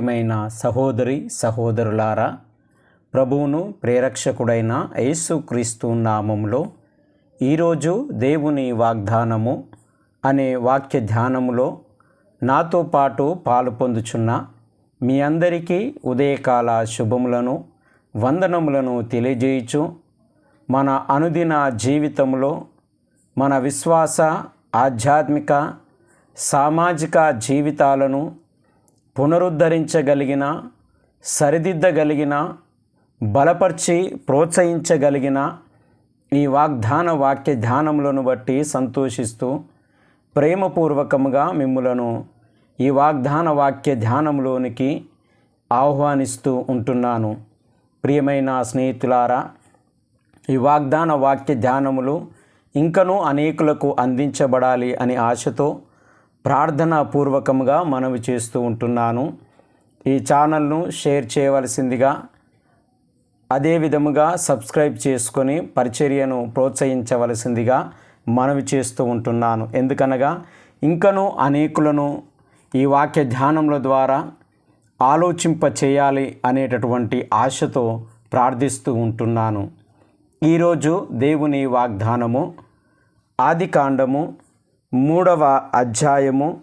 ప్రియమైన సహోదరి సహోదరులారా ప్రభువును ప్రేరక్షకుడైన యేసుక్రీస్తు నామములో ఈరోజు దేవుని వాగ్దానము అనే వాక్య ధ్యానములో నాతో పాటు పాలు పొందుచున్న మీ అందరికీ ఉదయకాల శుభములను వందనములను తెలియజేయచు మన అనుదిన జీవితంలో మన విశ్వాస ఆధ్యాత్మిక సామాజిక జీవితాలను పునరుద్ధరించగలిగిన సరిదిద్దగలిగిన బలపరిచి ప్రోత్సహించగలిగిన ఈ వాగ్దాన వాక్య ధ్యానములను బట్టి సంతోషిస్తూ ప్రేమపూర్వకముగా మిమ్ములను ఈ వాగ్దాన వాక్య ధ్యానంలోనికి ఆహ్వానిస్తూ ఉంటున్నాను. ప్రియమైన స్నేహితులారా ఈ వాగ్దాన వాక్య ధ్యానములు ఇంకనూ అనేకులకు అందించబడాలి అని ఆశతో ప్రార్థనాపూర్వకంగా మనవి చేస్తూ ఉంటున్నాను. ఈ ఛానల్ను షేర్ చేయవలసిందిగా అదే విధముగా సబ్స్క్రైబ్ చేసుకొని పరిచర్యను ప్రోత్సహించవలసిందిగా మనవి చేస్తూ ఉంటున్నాను. ఎందుకనగా ఇంకనూ అనేకులను ఈ వాక్య ధ్యానముల ద్వారా ఆలోచింప చేయాలి అనేటటువంటి ఆశతో ప్రార్థిస్తూ ఉంటున్నాను. ఈరోజు దేవుని వాగ్దానము ఆది కాండము మూడవ అధ్యాయము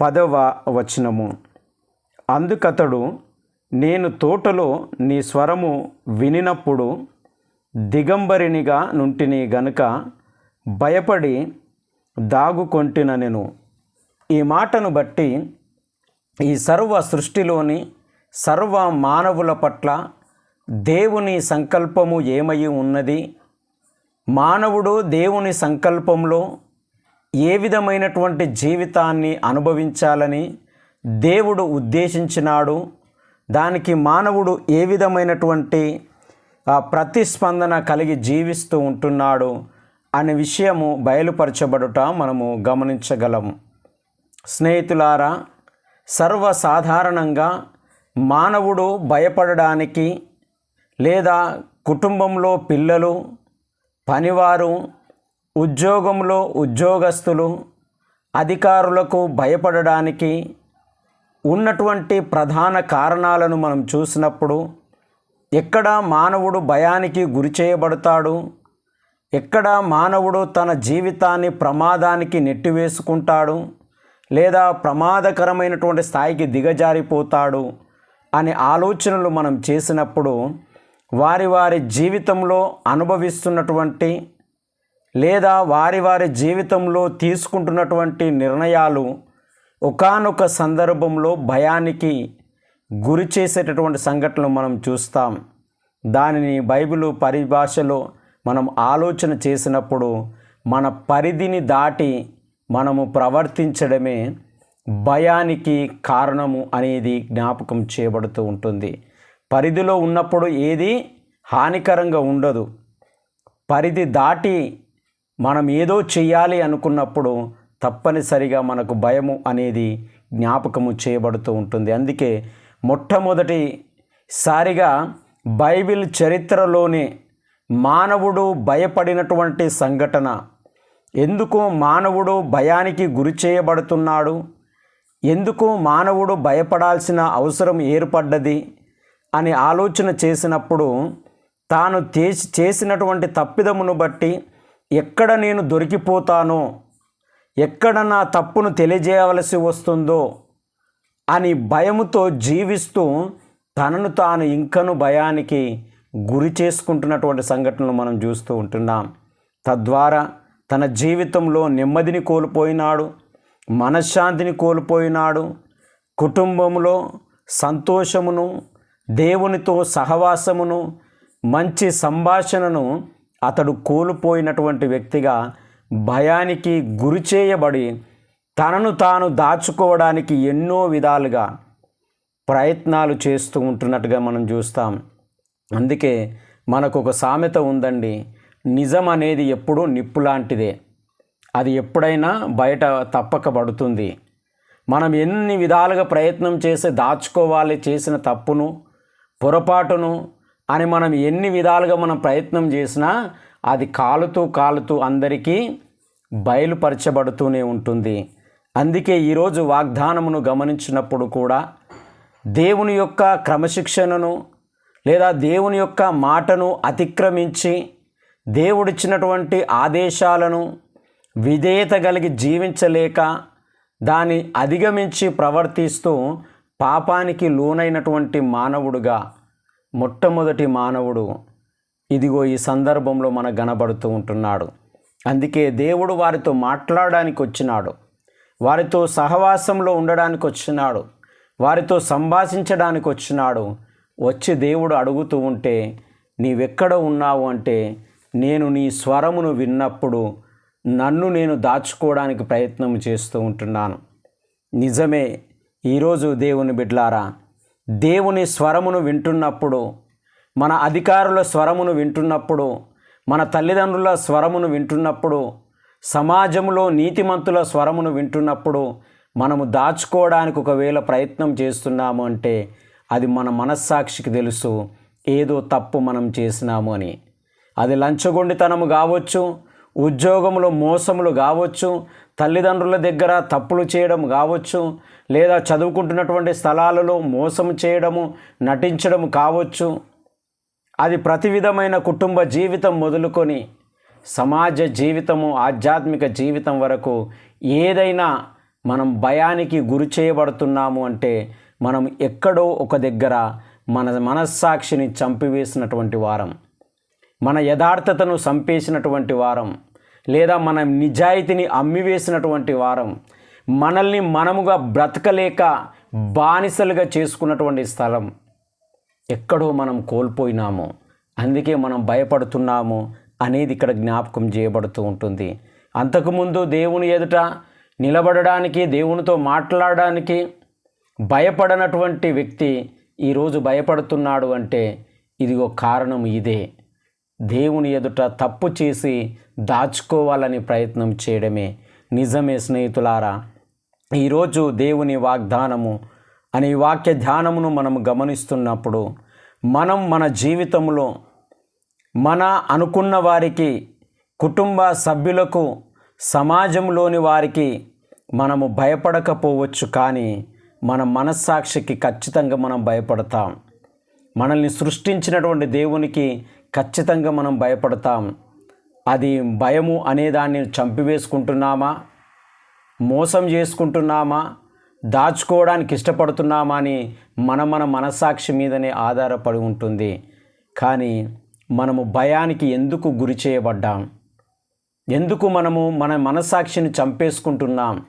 పదవ వచనము. అందుకతడు నేను తోటలో నీ స్వరము వినినప్పుడు దిగంబరినిగా నుంటిని గనుక భయపడి దాగుకొంటిన నేను. ఈ మాటను బట్టి ఈ సర్వ సృష్టిలోని సర్వ మానవుల పట్ల దేవుని సంకల్పము ఏమై ఉన్నది? మానవుడు దేవుని సంకల్పంలో ఏ విధమైనటువంటి జీవితాన్ని అనుభవించాలని దేవుడు ఉద్దేశించినాడు దానికి మానవుడు ఏ విధమైనటువంటి ప్రతిస్పందన కలిగి జీవిస్తూ ఉంటున్నాడు అనే విషయము బయలుపరచబడుట మనము గమనించగలము. స్నేహితులారా సర్వసాధారణంగా మానవుడు భయపడడానికి లేదా కుటుంబంలో పిల్లలు పనివారు ఉద్యోగంలో ఉద్యోగస్తులు అధికారులకు భయపడడానికి ఉన్నటువంటి ప్రధాన కారణాలను మనం చూసినప్పుడు ఎక్కడ మానవుడు భయానికి గురి చేయబడతాడు? ఎక్కడ మానవుడు తన జీవితాన్ని ప్రమాదానికి నెట్టివేసుకుంటాడు? లేదా ప్రమాదకరమైనటువంటి స్థాయికి దిగజారిపోతాడు? అనే ఆలోచనలు మనం చేసినప్పుడు వారి వారి జీవితంలో అనుభవిస్తున్నటువంటి లేదా వారి వారి జీవితంలో తీసుకుంటున్నటువంటి నిర్ణయాలు ఒకానొక సందర్భంలో భయానికి గురి చేసేటటువంటి సంఘటనలు మనం చూస్తాం. దానిని బైబిల్ పరిభాషలో మనం ఆలోచన చేసినప్పుడు మన పరిధిని దాటి మనము ప్రవర్తించడమే భయానికి కారణము అనేది జ్ఞాపకం చేయబడుతూ ఉంటుంది. పరిధిలో ఉన్నప్పుడు ఏది హానికరంగా ఉండదు. పరిధి దాటి మనం ఏదో చెయ్యాలి అనుకున్నప్పుడు తప్పనిసరిగా మనకు భయము అనేది జ్ఞాపకము చేయబడుతూ ఉంటుంది. అందుకే మొట్టమొదటిసారిగా బైబిల్ చరిత్రలోనే మానవుడు భయపడినటువంటి సంఘటన. ఎందుకు మానవుడు భయానికి గురి చేయబడుతున్నాడు? ఎందుకు మానవుడు భయపడాల్సిన అవసరం ఏర్పడ్డది? అని ఆలోచన చేసినప్పుడు తాను చేసినటువంటి తప్పిదమును బట్టి ఎక్కడ నేను దొరికిపోతానో? ఎక్కడ నా తప్పును తెలియజేయవలసి వస్తుందో? అని భయముతో జీవిస్తూ తనను తాను ఇంకను భయానికి గురి చేసుకుంటున్నటువంటి సంఘటనలు మనం చూస్తూ ఉంటున్నాం. తద్వారా తన జీవితంలో నెమ్మదిని కోల్పోయినాడు మనశ్శాంతిని కోల్పోయినాడు కుటుంబంలో సంతోషమును దేవునితో సహవాసమును మంచి సంభాషణను అతడు కోల్పోయినటువంటి వ్యక్తిగా భయానికి గురి చేయబడి తనను తాను దాచుకోవడానికి ఎన్నో విధాలుగా ప్రయత్నాలు చేస్తూ ఉంటున్నట్టుగా మనం చూస్తాం. అందుకే మనకు ఒక సామెత ఉందండి నిజం అనేది ఎప్పుడూ నిప్పు లాంటిదే. అది ఎప్పుడైనా బయట తప్పక పడుతుంది. మనం ఎన్ని విధాలుగా ప్రయత్నం చేసి దాచుకోవాలి చేసిన తప్పును పొరపాటును అని మనం ఎన్ని విధాలుగా మనం ప్రయత్నం చేసినా అది కాలుతూ కాలుతూ అందరికీ బయలుపరచబడుతూనే ఉంటుంది. అందుకే ఈరోజు వాగ్దానమును గమనించినప్పుడు కూడా దేవుని యొక్క క్రమశిక్షణను లేదా దేవుని యొక్క మాటను అతిక్రమించి దేవుడిచ్చినటువంటి ఆదేశాలను విధేయత కలిగి జీవించలేక దాన్ని అధిగమించి ప్రవర్తిస్తూ పాపానికి లోనైనటువంటి మానవుడుగా మొట్టమొదటి మానవుడు ఇదిగో ఈ సందర్భంలో మన గనబడుతూ ఉంటున్నాడు. అందుకే దేవుడు వారితో మాట్లాడడానికి వచ్చినాడు. వారితో సహవాసంలో ఉండడానికి వచ్చినాడు. వారితో సంభాషించడానికి వచ్చినాడు. వచ్చి దేవుడు అడుగుతూ ఉంటే నీవెక్కడ ఉన్నావు? అంటే నేను నీ స్వరమును విన్నప్పుడు నన్ను నేను దాచుకోవడానికి ప్రయత్నం చేస్తూ ఉంటున్నాను. నిజమే. ఈరోజు దేవుని బిడ్లారా దేవుని స్వరమును వింటున్నప్పుడు మన అధికారుల స్వరమును వింటున్నప్పుడు మన తల్లిదండ్రుల స్వరమును వింటున్నప్పుడు సమాజంలో నీతిమంతుల స్వరమును వింటున్నప్పుడు మనము దాచుకోవడానికి ఒకవేళ ప్రయత్నం చేస్తున్నాము అంటే అది మన మనస్సాక్షికి తెలుసు ఏదో తప్పు మనం చేసినాము అని. అది లంచగొండితనము కావచ్చు ఉద్యోగంలో మోసములు కావచ్చు తల్లిదండ్రుల దగ్గర తప్పులు చేయడం కావచ్చు లేదా చదువుకుంటున్నటువంటి స్థలాలలో మోసం చేయడము నటించడం కావచ్చు. అది ప్రతి విధమైన కుటుంబ జీవితం మొదలుకొని సమాజ జీవితము ఆధ్యాత్మిక జీవితం వరకు ఏదైనా మనం భయానికి గురి చేయబడుతున్నాము అంటే మనం ఎక్కడో ఒక దగ్గర మన మనస్సాక్షిని చంపివేసినటువంటి వారం. మన యథార్థతను చంపేసినటువంటి వారం లేదా మన నిజాయితీని అమ్మివేసినటువంటి వారం మనల్ని మనముగా బ్రతకలేక బానిసలుగా చేసుకున్నటువంటి స్థలం ఎక్కడో మనం కోల్పోయినాము. అందుకే మనం భయపడుతున్నాము అనేది ఇక్కడ జ్ఞాపకం చేయబడుతూ ఉంటుంది. అంతకుముందు దేవుని ఎదుట నిలబడడానికి దేవునితో మాట్లాడడానికి భయపడనటువంటి వ్యక్తి ఈరోజు భయపడుతున్నాడు అంటే ఇది ఒక కారణం ఇదే. దేవుని ఎదుట తప్పు చేసి దాచుకోవాలని ప్రయత్నం చేయడమే. నిజమే స్నేహితులారా ఈరోజు దేవుని వాగ్దానము అనే వాక్య ధ్యానమును మనం గమనిస్తున్నప్పుడు మనం మన జీవితంలో మన అనుకున్న వారికి కుటుంబ సభ్యులకు సమాజంలోని వారికి మనము భయపడకపోవచ్చు కానీ మన మనస్సాక్షికి ఖచ్చితంగా మనం భయపడతాం. మనల్ని సృష్టించినటువంటి దేవునికి ఖచ్చితంగా మనం భయపడతాం. అది భయము అనేదాన్ని చంపివేసుకుంటున్నామా? మోసం చేసుకుంటున్నామా? దాచుకోవడానికి ఇష్టపడుతున్నామా అని మన మన మనస్సాక్షి మీదనే ఆధారపడి ఉంటుంది. కానీ మనము భయానికి ఎందుకు గురి చేయబడ్డాం? ఎందుకు మనము మన మనస్సాక్షిని చంపేసుకుంటున్నాం?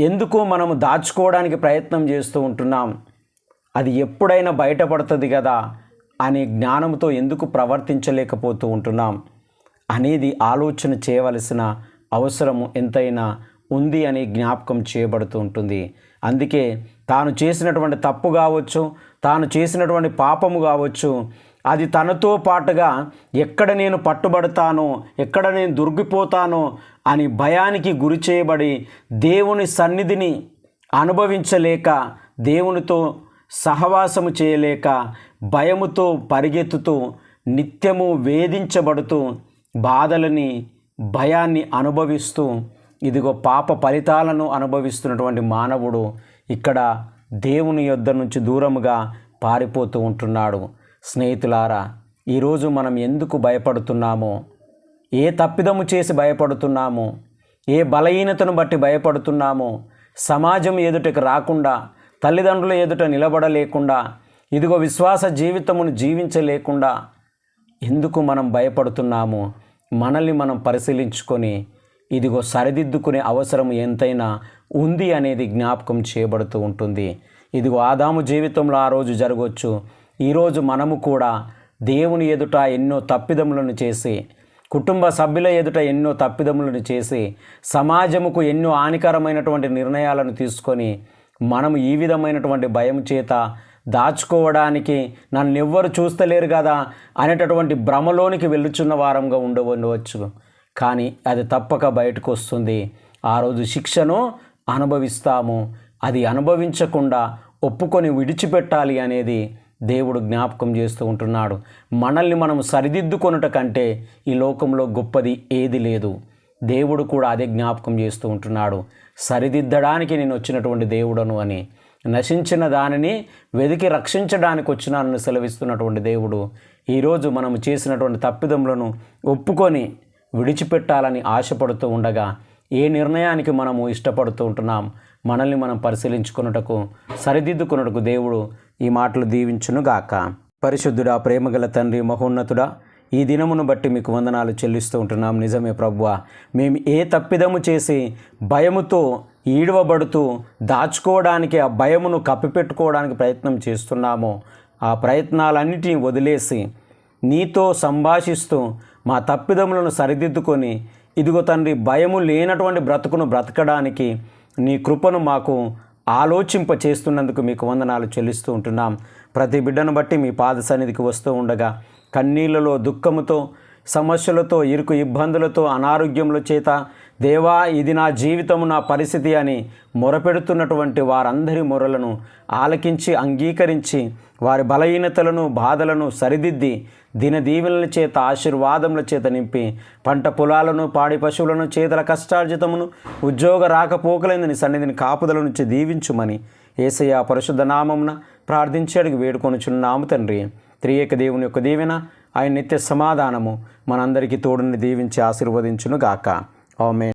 ఎందుకు మనము దాచుకోవడానికి ప్రయత్నం చేస్తూ ఉంటున్నాం? అది ఎప్పుడైనా బయటపడుతుంది కదా. అనే జ్ఞానంతో ఎందుకు ప్రవర్తించలేకపోతూ ఉంటున్నాం? అనేది ఆలోచన చేయవలసిన అవసరము ఎంతైనా ఉంది అని జ్ఞాపకం చేయబడుతూ ఉంటుంది. అందుకే తాను చేసినటువంటి తప్పు కావచ్చు తాను చేసినటువంటి పాపము కావచ్చు అది తనతో పాటుగా ఎక్కడ నేను పట్టుబడతానో ఎక్కడ నేను దొరికిపోతానో అని భయానికి గురి చేయబడి దేవుని సన్నిధిని అనుభవించలేక దేవునితో సహవాసము చేయలేక భయముతో పరిగెత్తుతూ నిత్యము వేధించబడుతూ బాధలని భయాన్ని అనుభవిస్తూ ఇదిగో పాప ఫలితాలను అనుభవిస్తున్నటువంటి మానవుడు ఇక్కడ దేవుని యొద్ద నుంచి దూరముగా పారిపోతూ ఉంటున్నాడు. స్నేహితులారా ఈరోజు మనం ఎందుకు భయపడుతున్నామో ఏ తప్పిదము చేసి భయపడుతున్నామో ఏ బలహీనతను బట్టి భయపడుతున్నామో సమాజం ఎదుటకు రాకుండా తల్లిదండ్రుల ఎదుట నిలబడలేకుండా ఇదిగో విశ్వాస జీవితమును జీవించలేకుండా ఎందుకు మనం భయపడుతున్నాము మనల్ని మనం పరిశీలించుకొని ఇదిగో సరిదిద్దుకునే అవసరం ఎంతైనా ఉంది అనేది జ్ఞాపకం చేయబడుతూ ఉంటుంది. ఇదిగో ఆదాము జీవితంలో ఆ రోజు జరగవచ్చు ఈరోజు మనము కూడా దేవుని ఎదుట ఎన్నో తప్పిదములను చేసి కుటుంబ సభ్యుల ఎదుట ఎన్నో తప్పిదములను చేసి సమాజముకు ఎన్నో హానికరమైనటువంటి నిర్ణయాలను తీసుకొని మనం ఈ విధమైనటువంటి భయం చేత దాచుకోవడానికి నన్ను ఎవ్వరు చూస్తలేరు కదా అనేటటువంటి భ్రమలోనికి వెళ్ళుచున్న వారంగా ఉండవచ్చు. కానీ అది తప్పక బయటకు వస్తుంది. ఆ రోజు శిక్షను అనుభవిస్తాము. అది అనుభవించకుండా ఒప్పుకొని విడిచిపెట్టాలి అనేది దేవుడు జ్ఞాపకం చేస్తూ ఉంటున్నాడు. మనల్ని మనం సరిదిద్దుకొనుట కంటే ఈ లోకంలో గొప్పది ఏది లేదు. దేవుడు కూడా అదే జ్ఞాపకం చేస్తూ ఉంటున్నాడు. సరిదిద్దడానికి నేను వచ్చినటువంటి దేవుడను అని నశించిన దానిని వెతికి రక్షించడానికి వచ్చినానని సెలవిస్తున్నటువంటి దేవుడు. ఈరోజు మనము చేసినటువంటి తప్పిదములను ఒప్పుకొని విడిచిపెట్టాలని ఆశపడుతూ ఉండగా ఏ నిర్ణయానికి మనము ఇష్టపడుతూ ఉంటున్నాం? మనల్ని మనం పరిశీలించుకున్నటకు సరిదిద్దుకున్నటకు దేవుడు ఈ మాటలు దీవించును గాక పరిశుద్ధుడా ప్రేమగల తండ్రి మహోన్నతుడా ఈ దినమును బట్టి మీకు వందనాలు చెల్లిస్తూ ఉంటున్నాం. నిజమే ప్రభువ మేము ఏ తప్పిదము చేసి భయముతో ఈడవబడుతూ దాచుకోవడానికి ఆ భయమును కప్పిపెట్టుకోవడానికి ప్రయత్నం చేస్తున్నామో ఆ ప్రయత్నాలన్నిటినీ వదిలేసి నీతో సంభాషిస్తూ మా తప్పిదములను సరిదిద్దుకొని ఇదిగో తండ్రి భయము లేనటువంటి బ్రతుకును బ్రతకడానికి నీ కృపను మాకు ఆలోచింప చేస్తున్నందుకు మీకు వందనాలు చెల్లిస్తూ ఉంటున్నాం. ప్రతి బిడ్డను బట్టి మీ పాద సన్నిధికి వస్తూ ఉండగా కన్నీళ్ళలో దుఃఖముతో సమస్యలతో ఇరుకు ఇబ్బందులతో అనారోగ్యముల చేత దేవా ఇది నా జీవితము నా పరిస్థితి అని మొరపెడుతున్నటువంటి వారందరి మొరలను ఆలకించి అంగీకరించి వారి బలహీనతలను బాధలను సరిదిద్ది దినదీవెనల చేత ఆశీర్వాదముల చేత నింపి పంట పొలాలను పాడి పశువులను చేతల కష్టార్జితమును ఉద్యోగ రాకపోకలైందని సన్నిధిని కాపుదల నుంచి దీవించుమని ఏసయ్య పరిశుద్ధ నామమున ప్రార్థించి అడిగి వేడుకొనుచున్నాము తండ్రి. త్రియేక దేవుని యొక్క దీవెన ఆయన నిత్య సమాధానము మనందరికీ తోడుని దీవించి ఆశీర్వదించును గాక ఆమె